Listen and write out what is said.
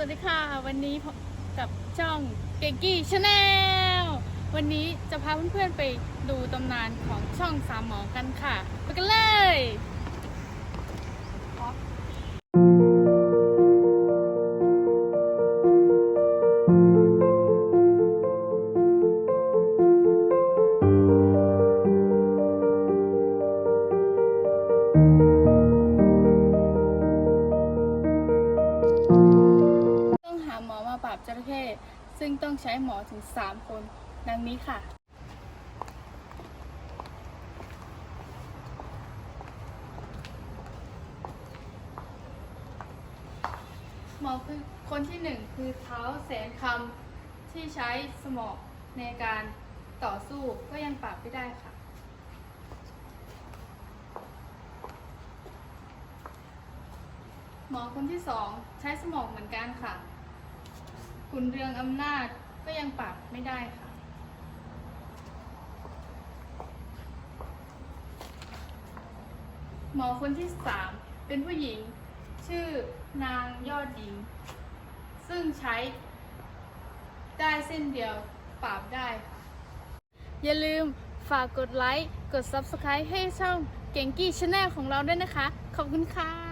วัสดีค่ะ วันนี้กับช่องเกกกี้ชาแนลวันนี้จะพาเพื่อนๆไปดูตำนานของช่องสามหมอกันค่ะ ไปกันเลยต้อ ราบจระเข้ซึ่งต้องใช้หมอถึง 3 คน ดังนี้ค่ะ หมอคือคนที่หนึ่งคือเท้าแสนคำที่ใช้สมองในการต่อสู้ก็ยังปราบไม่ได้ค่ะหมอคนที่สองใช้สมองเหมือนกันค่ะ คุณเรืองอำนาจก็ยังปราบไม่ได้ค่ะ หมอคนที่สามเป็นผู้หญิง ชื่อนางยอดหญิง ซึ่งใช้ได้เส้นเดียวปราบได้ อย่าลืมฝากกดไลค์ กด Subscribe ให้ช่องเก่งกี้ชาแนลของเราด้วยนะคะ ขอบคุณค่ะ